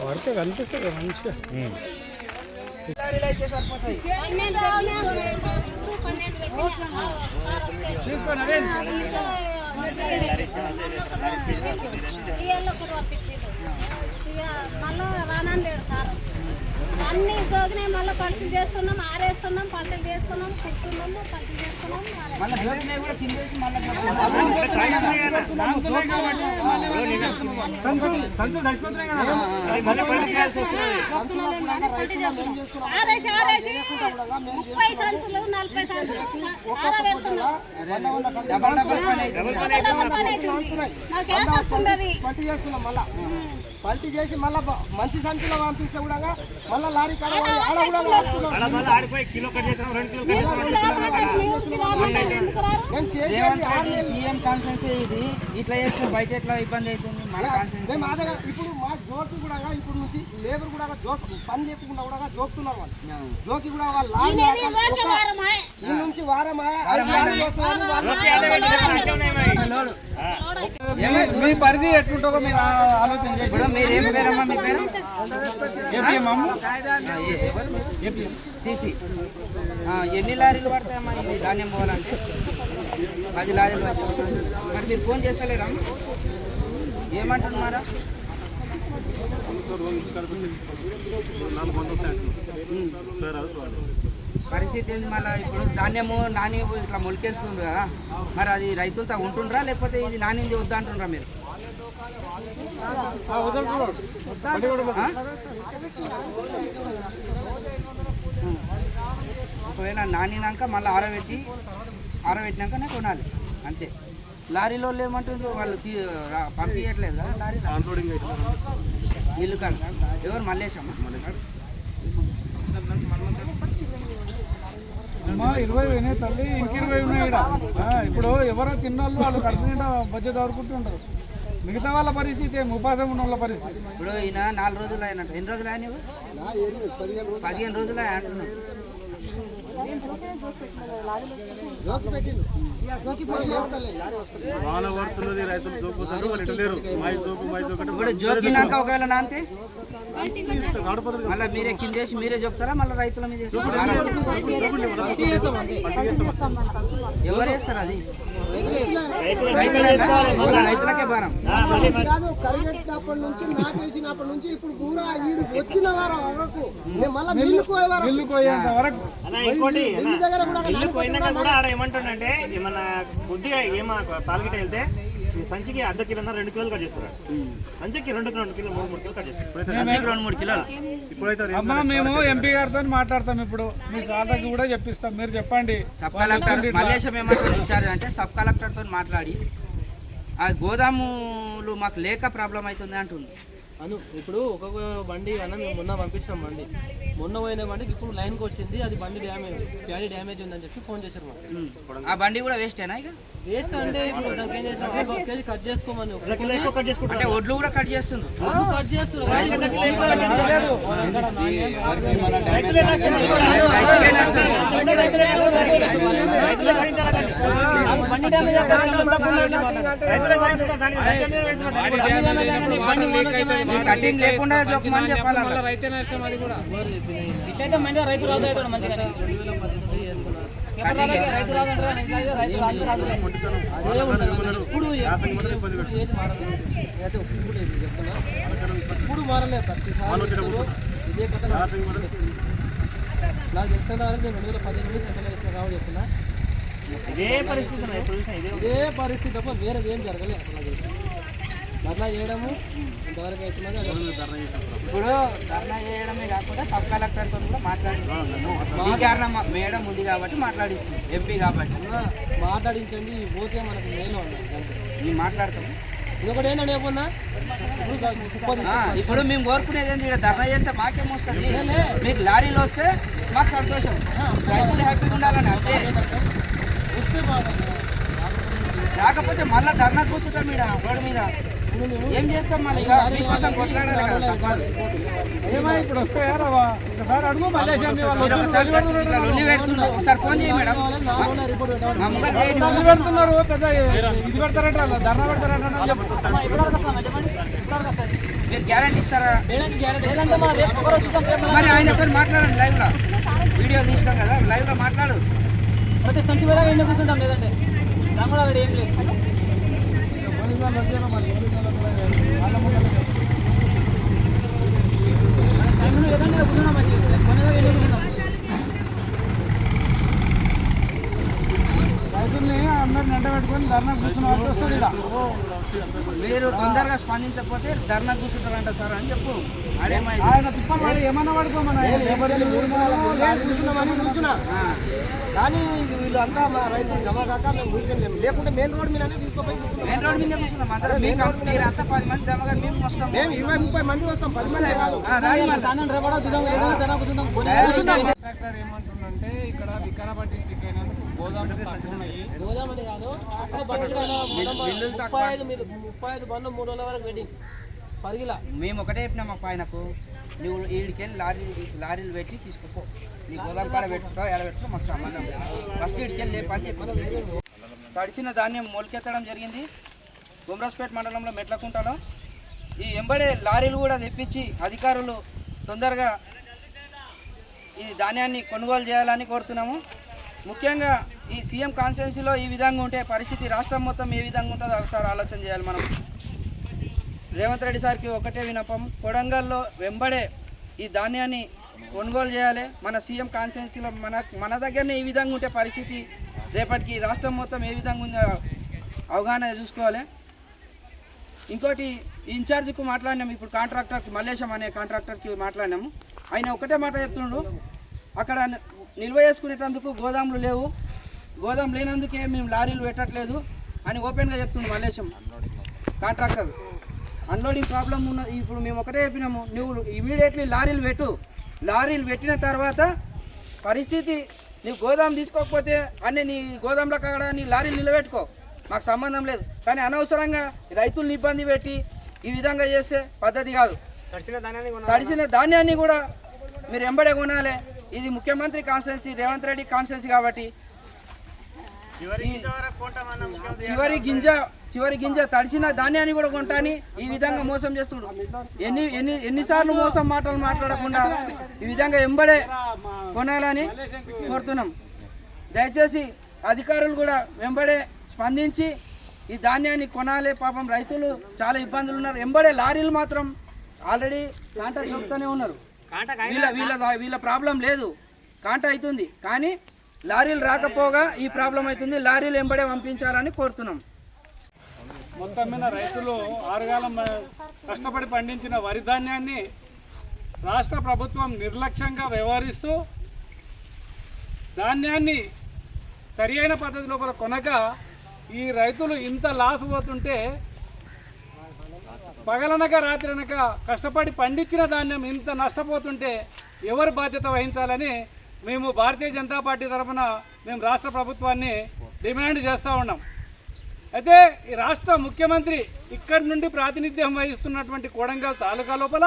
వాడితే కనిపిస్తుంది మంచిగా మళ్ళీ మళ్ళీ పంటలు చేస్తున్నాం ఆరేస్తున్నాం పంటలు చేస్తున్నాం కుడుతున్నాము పంటలు చేస్తున్నాం ఆరేసి ఆరేసి ముప్పై సంచులు నలభై సంచులు. మాకు వస్తున్నది పంట చేస్తున్నాం మళ్ళా పంట చేసి మళ్ళా మంచి సంచిలో పంపిస్తే కూడా మళ్ళా లారీ కాడ సీఎం కాన్ఫరెన్స్ ఇది ఇట్లా చేస్తే బయట ఎట్లా ఇబ్బంది అవుతుంది మన కాన్ఫరెన్స్ ఇప్పుడు మా జోకి కూడా ఇప్పుడు నుంచి లేబర్ కూడా జోక్ పని చెప్పకుండా కూడా జోకుతున్నారు వాళ్ళు జోకి కూడా వాళ్ళు ఈ నుంచి వారమా మీ పరిధి ఎట్లుంటుందో మీరు ఆలోచన చేసి. మీరు ఏం పేరమ్మా మీ పేరు? సీసీ. ఎన్ని లారీలు పడతాయమ్మా ఇది ధాన్యం పోవాలంటే? పది లారీలు పడతాయి. మరి మీరు ఫోన్ చేస్తలేరా? ఏమంటున్నారా పరిస్థితి ఏంది మళ్ళీ? ఇప్పుడు ధాన్యము నాని ఇట్లా మొలికెళ్తుంది కదా. మరి అది రైతులతో ఉంటుండ్రా లేకపోతే ఇది నానింది వద్దా అంటుండ్రా మీరు? ఒకవేళ నానినాక మళ్ళీ ఆరబెట్టి ఆరబెట్టినాకనే కొనాలి. అంతే. లారీలో ఏమంటుండ్రు? వాళ్ళు తీ పంపించట్లేదు కదా లారీ ఇల్లు కాదు. ఎవరు? మల్లేశమ్మ ఇరవై పోయినాయి తల్లి. ఇంక ఇరవై ఉన్నాయి ఇప్పుడు ఎవరో తిన్నాళ్ళు వాళ్ళు కడుపు నిండా బడ్జెట్ ఆడుకుంటుంటారు మిగతా వాళ్ళ పరిస్థితి ఏం? ఉపాసం ఉన్న వాళ్ళ పరిస్థితి. ఇప్పుడు ఈయన నాలుగు రోజులు అయినట్టు ఎన్ని రోజులు అయినా పదిహేను రోజులు అయ్యాయి అంటున్నాడు. జోకి పెట్టిండు వాన పడుతున్నది రైతులు చూపుతారు వాళ్ళు ఇట్లా లేరు. మాయి చూపు మాయి చూపు అంటే ఇప్పుడు జోకినాక ఒకవేళ నాంతే? మళ్ళీ మీరే కిందేసి మీరే చెప్తారా మళ్ళీ రైతుల మీద? ఎవరు వేస్తారు అది? రైతులే రైతులకే భారం. నుంచి కాదు కరిగేటప్పటి నుంచి నాటేసినప్పటి నుంచి ఇప్పుడు పూరా ఈడు వచ్చిన వారం వరకు మళ్ళీ పోయేంత వరకు మిల్లు దగ్గర కూడా కూడా ఏమంటుండంటే ఏమన్నా కొద్దిగా ఏమా తాలగిట వెళ్తే సంచికి అర్ధ కిలో రెండు కిలోలు కట్ చేస్తారు? సంచికి రెండు రెండు కిలో మూడు మూడు కిలో కట్ చేస్తారు. రెండు మూడు కిలోలు. ఇప్పుడైతే అమ్మా మేము ఎంపీ గారితో మాట్లాడతాం ఇప్పుడు. మీ సార్లకి కూడా చెప్పిస్తాం. మీరు చెప్పండి. సబ్ కలెక్టర్ మల్లేశం ఏమంటారు? ఇన్ఛార్జ్ అంటే సబ్ కలెక్టర్తో మాట్లాడి ఆ గోదాములు మాకు లేక ప్రాబ్లం అవుతుంది అంటుంది. అను ఇప్పుడు ఒక్కొక్క బండి అన్న మేము మొన్న పంపించినాం బండి. మొన్న పోయిన బండికి ఇప్పుడు లైన్కి వచ్చింది అది బండి డ్యామేజ్ ప్యాడీ డ్యామేజ్ ఉందని చెప్పి ఫోన్ చేశారు మాకు. ఉమ్. ఆ బండి కూడా వేస్టేనా ఇక? వేస్ట్ అంటే ఇప్పుడు దానికి ఏం చేసాం హాఫ్ కేజీ కట్ చేసుకోమని అంటే ఒడ్లు కూడా కట్ చేస్తుంది కట్ చేస్తున్నారు. కటింగ్ లేకుండా చెప్పమని చెప్పాలి అలా. రైతే నష్టం అది కూడా ఇట్లయితే మంచిగా రైతు రాదు అవుతాడు మంచిగా రైతు రాదు రైతు రాదు రాదు అదే ఉంటుంది ఇప్పుడు మారలేదు ప్రతిసారి ఇదే కథ నాకు తెలిసిన వరకు నేను రెండు వేల పదిహేను నుంచి సెకండ్ చేసిన కాబట్టి చెప్తున్నా ఇదే పరిస్థితి ఇదే పరిస్థితి తప్ప వేరేది ఏం జరగలేదు అసలు తెలిసి. ధర్నా చేయడము ఇంతవరకు అవుతున్నది ఇప్పుడు ధర్నా చేయడమే కాకుండా సబ్ కలెక్టర్తో కూడా మాట్లాడిస్తున్నాము మీ కారణం మా- మేడం ఉంది కాబట్టి మాట్లాడిస్తుంది ఎంపీ కాబట్టి. మాట్లాడించండి పోతే మనకు మేలు మేము మాట్లాడతాము. ఇంకొకటి ఏంటంటే ఏమన్నా ఇప్పుడు మేము కోరుకునేది ఏంటి ఇక్కడ ధర్నా చేస్తే మాకేం వస్తుంది? మీకు లారీలు వస్తే మాకు సంతోషం. రైతులు హ్యాపీగా ఉండాలని బాగుంది రాకపోతే మళ్ళీ ధర్నా కూర్చుంటాం మీద రోడ్డు మీద. ఏం చేస్తాం మళ్ళీ? మీకోసం కొట్లాడాలి కదా ఇప్పుడు వస్తాయా రావా ఒకసారి అడుగు పెడుతున్నారు ఒకసారి ఫోన్ చేయి మేడం. పెడుతున్నారు పెద్ద ఇది పెడతారట ధర్నా పెడతారట మీరు గ్యారంటీ ఇస్తారా? మరి ఆయనతో మాట్లాడండి లైవ్లో వీడియో తీసినాం కదా లైవ్లో మాట్లాడు. ప్రతి సంచి మీద వెళ్ళి కూర్చుంటాం లేదంటే. రంగులు అక్కడ ఏం లేదు. పోలీసు వాళ్ళు వచ్చారు మరి పోలీసు కూడా వాళ్ళ ముందర టైంలో లేదంటే ఇక్కడ కూర్చున్నాం మంచిగా కొనేదా ఎండ కూర్చున్నాం రైతుల్ని అందరిని ఎండ పెట్టుకొని ధర్నా కూర్చుని వాళ్ళు ఇక్కడ మీరు తొందరగా స్పందించకపోతే ధర్నా కూర్చుంటారంట సార్ అని చెప్పు. ఆయన తిప్పలు వాడు ఏమన్నా కూర్చున్నామని కూర్చున్నా కానీ ఇది వీళ్ళంతా మా రైతులు జమ కాక మేము కూర్చోలేము లేకుంటే మెయిన్ రోడ్ మీదనే తీసుకుపోయి కూర్చున్నాం. మెయిన్ రోడ్ మీద కూర్చున్నాం. పది మంది జమగా మేము వస్తాం. మేము ఇరవై ముప్పై మంది వస్తాం. పది మంది కాదు. ఏమంటుండంటే ఇక్కడ వికారాబాద్ డిస్టిక్ అయినందుకు గోదామని కాదు. ముప్పై ఐదు మీరు ముప్పై ఐదు బండ్లు మూడు రోజుల వరకు వెయిటింగ్ మేము ఒకటే చెప్పినాం మా ఆయనకు నువ్వు ఈడికి వెళ్ళి లారీలు తీసి లారీలు పెట్టి తీసుకుపో. నీ గోదాం కాడ పెట్టుకో ఎలా పెట్టుకో మాకు సంబంధం లేదు. ఫస్ట్ ఇడికి వెళ్ళి లేపని చెప్పి తడిసిన ధాన్యం మొలకెత్తడం జరిగింది. గుమ్రస్పేట మండలంలో మెట్లకుంటలో ఈ ఎంబడే లారీలు కూడా తెప్పించి అధికారులు తొందరగా ఈ ధాన్యాన్ని కొనుగోలు చేయాలని కోరుతున్నాము. ముఖ్యంగా ఈ సీఎం కాన్స్టిట్యున్సీలో ఈ విధంగా ఉంటే పరిస్థితి రాష్ట్రం మొత్తం ఏ విధంగా ఉంటుందో ఒకసారి ఆలోచన చేయాలి మనం. రేవంత్ రెడ్డి సార్కి ఒకటే వినపం కొడంగల్లో వెంబడే ఈ ధాన్యాన్ని కొనుగోలు చేయాలి. మన సీఎం కాన్స్టిట్యున్సీలో మన మన దగ్గరనే ఈ విధంగా ఉంటే పరిస్థితి రేపటికి రాష్ట్రం మొత్తం ఏ విధంగా ఉందో అవగాహన చూసుకోవాలి. ఇంకోటి ఈ ఇన్ఛార్జ్కు మాట్లాడినాము ఇప్పుడు కాంట్రాక్టర్కి మల్లేశం అనే కాంట్రాక్టర్కి మాట్లాడినాము. ఆయన ఒకటే మాట చెప్తున్నాడు అక్కడ నిల్వ చేసుకునేటందుకు గోదాములు లేవు. గోదాం లేనందుకే మేము లారీలు పెట్టట్లేదు అని ఓపెన్గా చెప్తుండు మల్లేశం కాంట్రాక్టర్. అన్లోడింగ్ ప్రాబ్లం ఉన్నది ఇప్పుడు మేము ఒకటే చెప్పినాము నువ్వు ఇమీడియట్లీ లారీలు పెట్టు. లారీలు పెట్టిన తర్వాత పరిస్థితి నీవు గోదాం తీసుకోకపోతే అన్నీ నీ గోదాంలో కాడ నీ లారీలు నిలబెట్టుకో. మాకు సంబంధం లేదు. కానీ అనవసరంగా రైతుల్ని ఇబ్బంది పెట్టి ఈ విధంగా చేస్తే పద్ధతి కాదు. తడిసిన ధాన్యాన్ని కూడా మీరు ఎంబడే కొనాలి. ఇది ముఖ్యమంత్రి కాన్స్టిట్యున్సీ రేవంత్ రెడ్డి కాన్స్టిట్యున్సీ కాబట్టి చివరి గింజ చివరి గింజ తడిసిన ధాన్యాన్ని కూడా కొంటాని ఈ విధంగా మోసం చేస్తుడు ఎన్ని ఎన్ని ఎన్నిసార్లు మోసం మాటలు మాట్లాడకుండా ఈ విధంగా ఎంబడే కొనాలని కోరుతున్నాం. దయచేసి అధికారులు కూడా వెంబడే స్పందించి ఈ ధాన్యాన్ని కొనాలి పాపం రైతులు చాలా ఇబ్బందులు ఉన్నారు. ఎంబడే లారీలు మాత్రం ఆల్రెడీ కాంటా చెబుతూనే ఉన్నారు. వీళ్ళ వీళ్ళ వీళ్ళ ప్రాబ్లం లేదు. కాంట అవుతుంది కానీ లారీలు రాకపోగా ఈ ప్రాబ్లం అవుతుంది లారీలు ఎంబడే పంపించాలని కోరుతున్నాం. మొత్తం మీద రైతులు ఆరుగాలం కష్టపడి పండించిన వరి ధాన్యాన్ని రాష్ట్ర ప్రభుత్వం నిర్లక్ష్యంగా వ్యవహరిస్తూ ధాన్యాన్ని సరి అయిన పద్ధతి లోపల కొనక ఈ రైతులు ఇంత లాస్ పోతుంటే పగలనక రాత్రనక కష్టపడి పండించిన ధాన్యం ఇంత నష్టపోతుంటే ఎవరు బాధ్యత వహించాలని మేము భారతీయ జనతా పార్టీ తరఫున మేము రాష్ట్ర ప్రభుత్వాన్ని డిమాండ్ చేస్తూ ఉన్నాం. అయితే ఈ రాష్ట్ర ముఖ్యమంత్రి ఇక్కడి నుండి ప్రాతినిధ్యం వహిస్తున్నటువంటి కోడంగల్ తాలూకా లోపల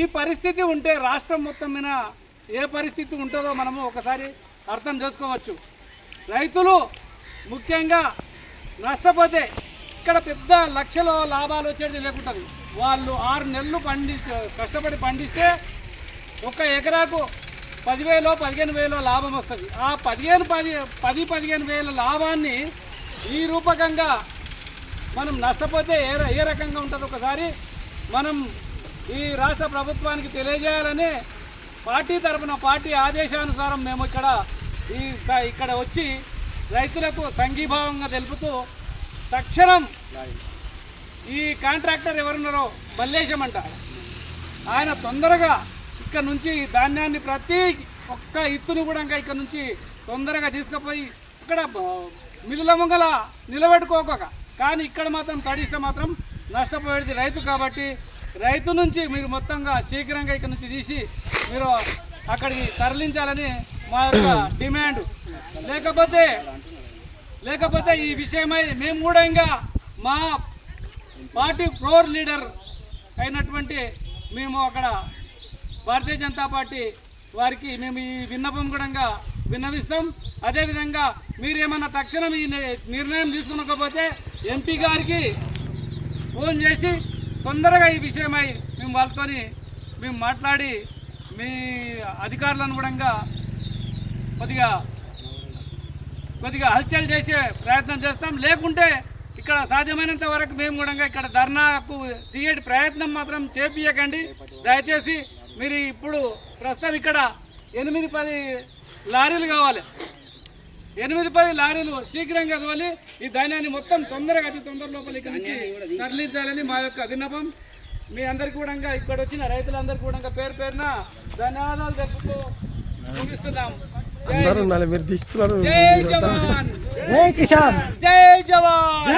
ఈ పరిస్థితి ఉంటే రాష్ట్రం మొత్తం మీద ఏ పరిస్థితి ఉంటుందో మనము ఒకసారి అర్థం చేసుకోవచ్చు. రైతులు ముఖ్యంగా నష్టపోతే ఇక్కడ పెద్ద లక్షలో లాభాలు వచ్చేది లేకుంటుంది. వాళ్ళు ఆరు నెలలు పండి కష్టపడి పండిస్తే ఒక ఎకరాకు పదివేలో పదిహేను వేలో లాభం వస్తుంది. ఆ పదిహేను పది పది పదిహేను వేల లాభాన్ని ఈ రూపకంగా మనం నష్టపోతే ఏ ఏ రకంగా ఉంటుంది ఒకసారి మనం ఈ రాష్ట్ర ప్రభుత్వానికి తెలియజేయాలని పార్టీ తరపున పార్టీ ఆదేశానుసారం మేము ఇక్కడ ఈ స- ఇక్కడ వచ్చి రైతులకు సంఘీభావంగా తెలుపుతూ తక్షణం ఈ కాంట్రాక్టర్ ఎవరున్నారో మల్లేశం అంట ఆయన తొందరగా ఇక్కడ నుంచి ధాన్యాన్ని ప్రతి ఒక్క ఇత్తును కూడా ఇంకా ఇక్కడ నుంచి తొందరగా తీసుకుపోయి ఇక్కడ బ- మిల్లుల ముంగల నిలబెట్టుకోక. కానీ ఇక్కడ మాత్రం తడిస్తే మాత్రం నష్టపోయేది రైతు కాబట్టి రైతు నుంచి మీరు మొత్తంగా శీఘ్రంగా ఇక్కడ నుంచి తీసి మీరు అక్కడికి తరలించాలని మా యొక్క డిమాండ్. లేకపోతే లేకపోతే ఈ విషయమై మేము కూడా ఇంకా మా పార్టీ ఫ్లోర్ లీడర్ అయినటువంటి మేము అక్కడ భారతీయ జనతా పార్టీ వారికి మేము ఈ విన్నపం కూడా విన్నవిస్తాం. అదేవిధంగా మీరు ఏమన్నా తక్షణం ఈ నిర్ణయం తీసుకునకపోతే ఎంపీ గారికి ఫోన్ చేసి తొందరగా ఈ విషయమై మేము వాళ్ళతోని మేము మాట్లాడి మీ అధికారులను కూడా కొద్దిగా కొద్దిగా హల్చల్ చేసే ప్రయత్నం చేస్తాం. లేకుంటే ఇక్కడ సాధ్యమైనంత వరకు మేము కూడా ఇక్కడ ధర్నాకు తీయటి ప్రయత్నం మాత్రం చేపియకండి. దయచేసి మీరు ఇప్పుడు ప్రస్తుతం ఇక్కడ ఎనిమిది పది లారీలు కావాలి. ఎనిమిది పది లారీలు శీఘ్రంగా తోలి ఈ ధాన్యాన్ని మొత్తం తొందరగా అతి తొందర లోపల ఇక్కడ నుంచి తరలించాలని మా యొక్క విన్నపం. మీ అందరికీ కూడా ఇక్కడ వచ్చిన రైతులందరికీ కూడా పేరు పేరున ధన్యవాదాలు చెప్పుతూ ముగిస్తున్నాము జై ఉండాలి మీరు తీస్తున్నారు. జై జవాన్. జై కిసాన్. జై జవాన్